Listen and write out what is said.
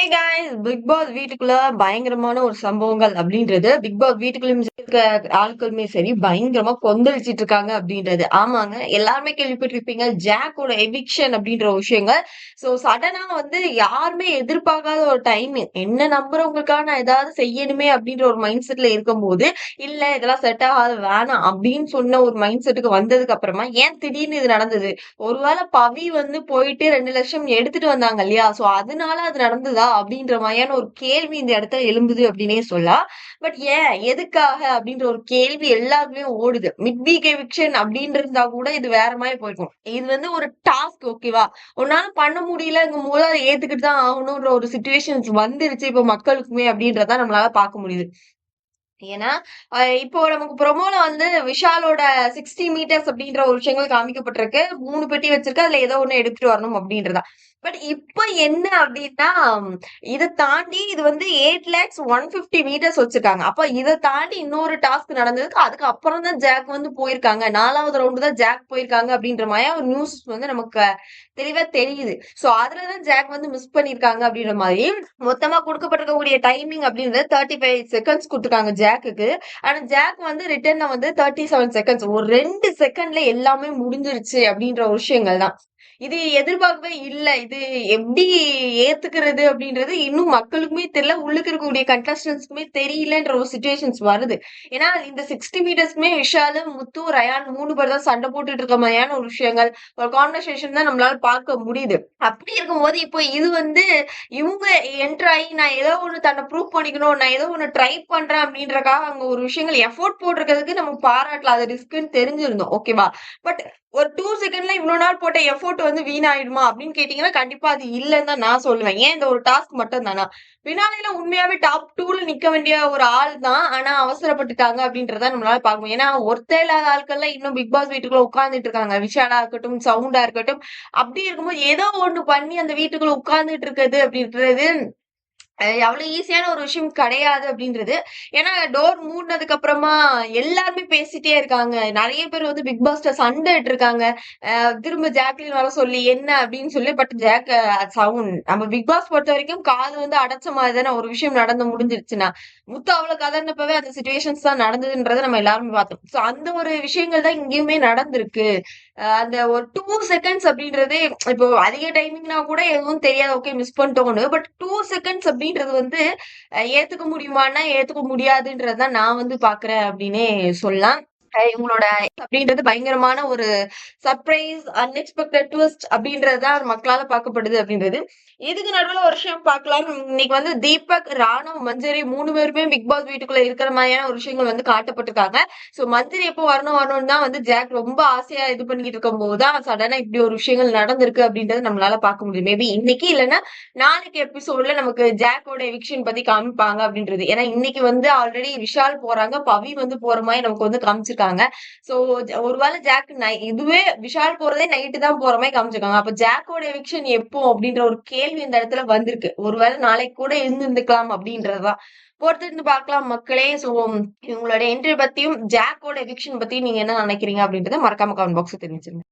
Hey guys big pass வீட்டுக்குள்ள பயங்கரமான ஒரு சம்பவங்கள் அப்படின்றது. பிக் பாஸ் வீட்டுக்குள்ளயும் இருக்க ஆட்களுமே சரி பயங்கரமா கொந்தளிச்சிட்டு இருக்காங்க அப்படின்றது. ஆமாங்க எல்லாருமே கேள்விப்பட்டிருப்பீங்க ஜாக்கோட எவிக்ஷன் அப்படின்ற விஷயங்கள். சோ சடனா வந்து யாருமே எதிர்பார்க்காத ஒரு டைம் என்ன நம்புறவங்களுக்காக நான் ஏதாவது செய்யணுமே அப்படின்ற ஒரு மைண்ட் செட்ல இருக்கும்போது இல்ல இதெல்லாம் செட் ஆகாது வேணாம் அப்படின்னு சொன்ன ஒரு மைண்ட் செட்டுக்கு வந்ததுக்கு அப்புறமா ஏன் திடீர்னு இது நடந்தது? ஒருவேளை பவி வந்து போயிட்டு ரெண்டு லட்சம் எடுத்துட்டு வந்தாங்க இல்லையா? சோ அதனால அது நடந்ததா? அப்படின்ற மாதிரியான ஒரு கேள்வி இந்த இடத்துல எழும்புது அப்படின்னே சொல்லலாம். பட் ஏன்? எதுக்காக? அப்படின்ற ஒரு கேள்வி எல்லாருக்குமே ஓடுது. மிட் வீக் எவிக்ஷன் அப்படின்னு இருந்தா கூட இது வேற மாதிரி போயிருக்கும் இது வந்து ஒரு டாஸ்க் ஓகேவா உன்னால பண்ண முடியலங்கும் போது அதை ஏத்துக்கிட்டு தான் ஆகணும்ன்ற ஒரு சுச்சுவேஷன்ஸ் வந்துருச்சு இப்ப மக்களுக்குமே அப்படின்றத நம்மளால பார்க்க முடியுது. ஏன்னா இப்போ நமக்கு ப்ரொமோல வந்து விஷாலோட சிக்ஸ்டி மீட்டர்ஸ் அப்படின்ற ஒரு விஷயங்கள் காமிக்கப்பட்டிருக்கு. மூணு பெட்டி வச்சிருக்கு. அதுல ஏதோ ஒண்ணு எடுத்துட்டு வரணும் அப்படின்றதா. பட் இப்ப என்ன அப்படின்னா இதை தாண்டி இது வந்து eight lakhs one fifty metres வச்சிருக்காங்க. அப்ப இதை தாண்டி இன்னொரு டாஸ்க் நடந்ததுக்கு அதுக்கு அப்புறம் தான் ஜாக் வந்து போயிருக்காங்க. நாலாவது ரவுண்டு தான் ஜாக் போயிருக்காங்க அப்படின்ற மாதிரி ஒரு நியூஸ் வந்து நமக்கு தெளிவா தெரியுது. சோ அதுலதான் ஜாக் வந்து மிஸ் பண்ணிருக்காங்க அப்படின்ற மாதிரி. மொத்தமா கொடுக்கப்பட்டிருக்கக்கூடிய டைமிங் அப்படின்றது தேர்ட்டி ஃபைவ் செகண்ட்ஸ் கொடுத்துருக்காங்க ஜாக்குக்கு. ஆனா ஜாக் வந்து ரிட்டர்ன்ல வந்து தேர்ட்டி செவன் செகண்ட்ஸ் ஒரு ரெண்டு செகண்ட்ல எல்லாமே முடிஞ்சிருச்சு அப்படின்ற ஒரு விஷயங்கள் தான் இது எதிர்பார்க்கவே இல்லை. இது எப்படி ஏத்துக்கிறது அப்படின்றது இன்னும் மக்களுக்குமே தெரியல. உள்ளுக்கு இருக்கக்கூடிய கண்டஸ்டன்ஸ்க்குமே தெரியலன்ற ஒரு சுச்சுவேஷன்ஸ் வருது. ஏன்னா இந்த சிக்ஸ்டி மீட்டர்ஸ்க்குமே விஷாலு முத்து ரயான் மூணு பேர் தான் சண்டை போட்டுட்டு இருக்க மாதிரியான ஒரு விஷயங்கள். ஒரு கான்வர்சேஷன் தான் நம்மளால பார்க்க முடியுது. அப்படி இருக்கும்போது இப்போ இது வந்து இவங்க என்டர் ஆகி நான் ஏதோ ஒண்ணு தன்னை ப்ரூவ் பண்ணிக்கணும் நான் ஏதோ ஒண்ணு ட்ரை பண்றேன் அப்படின்றக்காக அவங்க ஒரு விஷயங்கள் எஃபோர்ட் போட்டிருக்கிறதுக்கு நம்ம பாராட்டலாம். அது ரிஸ்க்குன்னு தெரிஞ்சிருந்தோம். ஓகேவா பட் ஒரு டூ செகண்ட்ல இவ்வளவு நாள் போட்ட எஃபோர்ட் வந்து வீணாயிடுமா? அப்படின்னு கேட்டீங்கன்னா கண்டிப்பா அது இல்லைன்னு தான் நான் சொல்லுவேன். ஏன் இந்த ஒரு டாஸ்க் மட்டும் தானா? வினாலில உண்மையாவே டாப் டூல நிக்க வேண்டிய ஒரு ஆள் தான் ஆனா அவசரப்பட்டுட்டாங்க அப்படின்றத நம்மளால பார்க்கணும் ஏன்னா ஒருத்த இல்லாத ஆட்கள்லாம் இன்னும் பிக் பாஸ் வீட்டுக்குள்ள உட்கார்ந்துட்டு இருக்காங்க. விஷாலா இருக்கட்டும் சவுண்டா இருக்கட்டும். அப்படி இருக்கும்போது ஏதோ ஒண்ணு பண்ணி அந்த வீட்டுக்குள்ள உட்கார்ந்துட்டு இருக்கிறது அப்படின்றது அவ்வளவு ஈஸியான ஒரு விஷயம் கிடையாது அப்படின்றது. ஏன்னா டோர் மூடினதுக்கு அப்புறமா எல்லாருமே பேசிட்டே இருக்காங்க. நிறைய பேர் வந்து பிக் பாஸ்டர் சண்டை இருக்காங்க. திரும்ப ஜாக்லின் வர சொல்லி என்ன அப்படின்னு சொல்லி பட் ஜாக் சவுண்ட் நம்ம பிக் பாஸ் பொறுத்த வரைக்கும் காது வந்து அடைச்ச மாதிரி தானே ஒரு விஷயம் நடந்து முடிஞ்சிருச்சுன்னா முத்து அவ்வளவு கதர்னப்பவே அந்த சுச்சுவேஷன்ஸ் தான் நடந்ததுன்றதை நம்ம எல்லாருமே பார்த்தோம். சோ அந்த ஒரு விஷயங்கள் தான் இங்கேயுமே நடந்திருக்கு. அந்த ஒரு டூ செகண்ட்ஸ் அப்படின்றது இப்போ அதிக டைமிங்னா கூட எதுவும் தெரியாது ஓகே மிஸ் பண்ணிட்டோம்னு பட் டூ செகண்ட்ஸ் அப்படின்னு அப்படின்றது வந்து ஏத்துக்க முடியுமான்னா ஏத்துக்க முடியாதுன்றதுதான் நான் வந்து பாக்குறேன் அப்படின்னே சொல்லலாம். இவங்களோட அப்படின்றது பயங்கரமான ஒரு சர்ப்ரைஸ் அன்எக்ஸ்பெக்டட் ட்விஸ்ட் அப்படின்றதுதான் மக்களால பார்க்கப்படுது அப்படின்றது. இதுக்கு நடுவுல ஒரு விஷயம் பார்க்கலாம். இன்னைக்கு வந்து தீபக் ராணவ் மஞ்சரி மூணு பேருமே பிக் பாஸ் வீட்டுக்குள்ள இருக்கிற மாதிரியான ஒரு விஷயங்கள் வந்து காட்டப்பட்டிருக்காங்க. சோ மஞ்சரி எப்போ வரணும் வரணும்னு தான் வந்து ஜாக் ரொம்ப ஆசையா இது பண்ணிட்டு இருக்கும் போதுதான் சடனா இப்படி ஒரு விஷயங்கள் நடந்திருக்கு அப்படின்றத நம்மளால பார்க்க முடியும் மேபி இன்னைக்கு இல்லைன்னா நாளைக்கு எபிசோட்ல நமக்கு ஜாக்கோட எவிக்ஷன் பத்தி காமிப்பாங்க அப்படின்றது. ஏன்னா இன்னைக்கு வந்து ஆல்ரெடி விஷால் போறாங்க. பவி வந்து போற மாதிரி நமக்கு வந்து காமிச்சிருக்காங்க. காமிச்சிருக்காங்க. சோ ஒருவேளை ஜாக் இதுவே விஷால் போறதே நைட்டு தான் போற மாதிரி காமிச்சிருக்காங்க. அப்ப ஜாக்கோட எவிக்ஷன் எப்போ அப்படின்ற ஒரு கேள்வி இந்த இடத்துல வந்திருக்கு. ஒருவேளை நாளைக்கு கூட இருந்திருக்கலாம் அப்படின்றதுதான். பொறுத்திருந்து பார்க்கலாம் மக்களே. சோ இவங்களோட என்ட்ரி பத்தியும் ஜாக்கோட எவிக்ஷன் பத்தியும் நீங்க என்ன நினைக்கிறீங்க அப்படின்றத மறக்காம கமெண்ட் பாக்ஸ் தெரிஞ்சிருங்க